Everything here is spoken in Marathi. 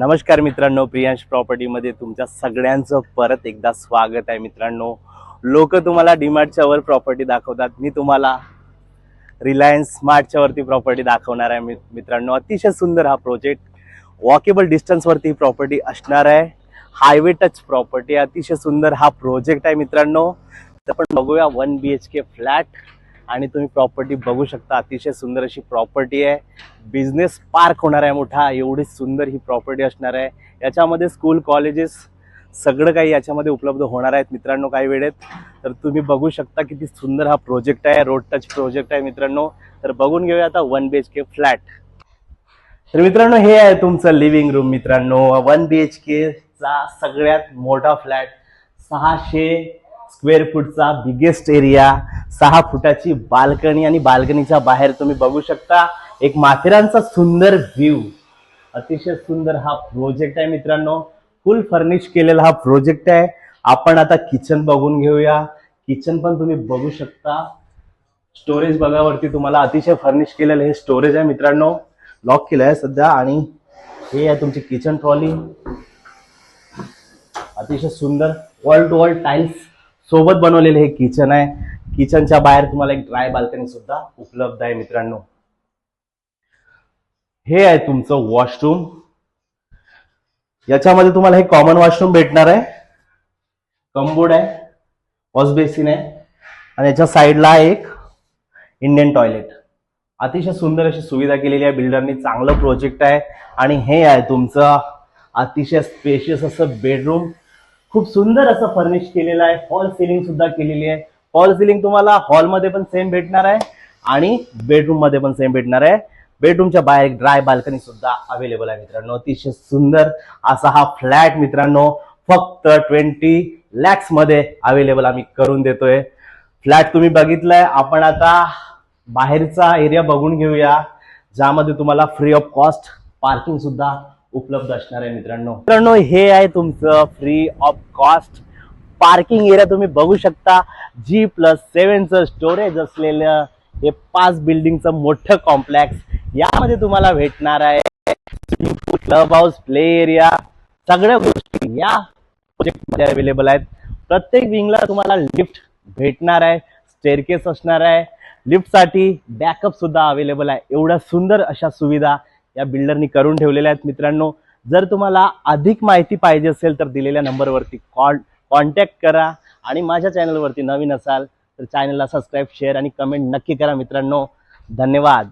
नमस्कार मित्रांनो प्रियांश प्रॉपर्टीमध्ये तुमच्या सगळ्यांचं परत एकदा स्वागत आहे मित्रांनो. लोक तुम्हाला डीमार्टच्या वर प्रॉपर्टी दाखवतात. मी तुम्हाला रिलायन्स स्मार्टच्या वरती प्रॉपर्टी दाखवणार आहे मित्रांनो. अतिशय सुंदर हा प्रोजेक्ट वॉकेबल डिस्टन्सवरती ही प्रॉपर्टी असणार आहे. हायवे टच प्रॉपर्टी अतिशय सुंदर हा प्रोजेक्ट आहे मित्रांनो. तर आपण बघूया one B H K flat आणि तुम्ही प्रॉपर्टी बघू शकता. अतिशय सुंदर अशी प्रॉपर्टी आहे. बिझनेस पार्क होणार आहे मोठा. एवढी सुंदर ही प्रॉपर्टी असणार आहे. याच्यामध्ये स्कूल कॉलेजेस सगळं काही याच्यामध्ये उपलब्ध होणार आहेत. मित्रांनो काही वेळेत तर तुम्ही बघू शकता किती सुंदर हा प्रोजेक्ट आहे. रोड टच प्रोजेक्ट आहे मित्रांनो. तर बघून घेऊया आता one B H K flat तर मित्रांनो हे आहे तुमचं लिव्हिंग रूम मित्रांनो. वन बी एच केचा सगळ्यात मोठा फ्लॅट सहाशे स्क्वेअर फूटचा बिगेस्ट एरिया सहा फुटाची बाल्कनी आणि बाल्कनीच्या बाहेर तुम्ही बघू शकता एक माथेरानचा सुंदर व्ह्यू अतिशय सुंदर हा प्रोजेक्ट आहे मित्रांनो. फुल फर्निश केलेला हा प्रोजेक्ट आहे. आपण आता किचन बघून घेऊया. किचन पण तुम्ही बघू शकता. स्टोरेज बघावरती तुम्हाला अतिशय फर्निश केलेलं हे स्टोरेज आहे मित्रांनो. लॉक केलं आहे सध्या आणि हे आहे तुमची किचन ट्रॉली अतिशय सुंदर वॉल टू वॉल टाईल्स सोबत बनवलेले हे किचन आहे. किचनच्या बाहेर तुम्हाला एक ड्राय बाल्कनी सुद्धा उपलब्ध आहे मित्रांनो. हे आहे तुमचं वॉशरूम याच्यामध्ये तुम्हाला हे कॉमन वॉशरूम भेटणार आहे. कम्बोर्ड आहे वॉश बेसिन आहे. आणि याच्या साईडला एक इंडियन टॉयलेट अतिशय सुंदर अशी सुविधा केलेली आहे. बिल्डरनी चांगलं प्रोजेक्ट आहे. आणि हे आहे तुमचं अतिशय स्पेशियस असं बेडरूम खूप सुंदर असं फर्निश केलेलं आहे. हॉल सिलिंग सुद्धा केलेली आहे. हॉल सिलिंग तुम्हाला हॉलमध्ये पण सेम भेटणार आहे आणि बेडरूममध्ये पण सेम भेटणार आहे. बेडरूमच्या बाहेर एक ड्राय बाल्कनी सुद्धा अवेलेबल आहे मित्रांनो. अतिशय सुंदर असा हा फ्लॅट मित्रांनो फक्त ट्वेंटी लॅक्समध्ये अवेलेबल आम्ही करून देतोय. फ्लॅट तुम्ही बघितलाय. आपण आता बाहेरचा एरिया बघून घेऊया ज्यामध्ये तुम्हाला फ्री ऑफ कॉस्ट पार्किंग सुद्धा उपलब्ध असणार आहे मित्रांनो. मित्रांनो हे आहे तुमचं free of cost parking area तुम्ही बघू शकता जी प्लस सेव्हनचं स्टोरेज असलेलं हे पाच बिल्डिंगचं मोठं कॉम्प्लेक्स यामध्ये तुम्हाला भेटणार आहे swimming pool club house play area सगळ्या गोष्टी या प्रोजेक्टमध्ये अवेलेबल आहेत. प्रत्येक विंगला तुम्हाला लिफ्ट भेटणार आहे स्टेअरकेस असणार आहे. लिफ्टसाठी बॅकअप सुद्धा अवेलेबल आहे. एवढ्या सुंदर अशा सुविधा या बिल्डरनी करून ठेवलेल्या आहेत. मित्रांनो जर तुम्हाला अधिक माहिती पाहिजे असेल तर दिलेल्या नंबरवरती कॉल कॉन्टॅक्ट करा आणि माझ्या चॅनलवरती नवीन असाल तर चॅनलला सबस्क्राईब शेअर आणि कमेंट नक्की करा मित्रांनो. धन्यवाद.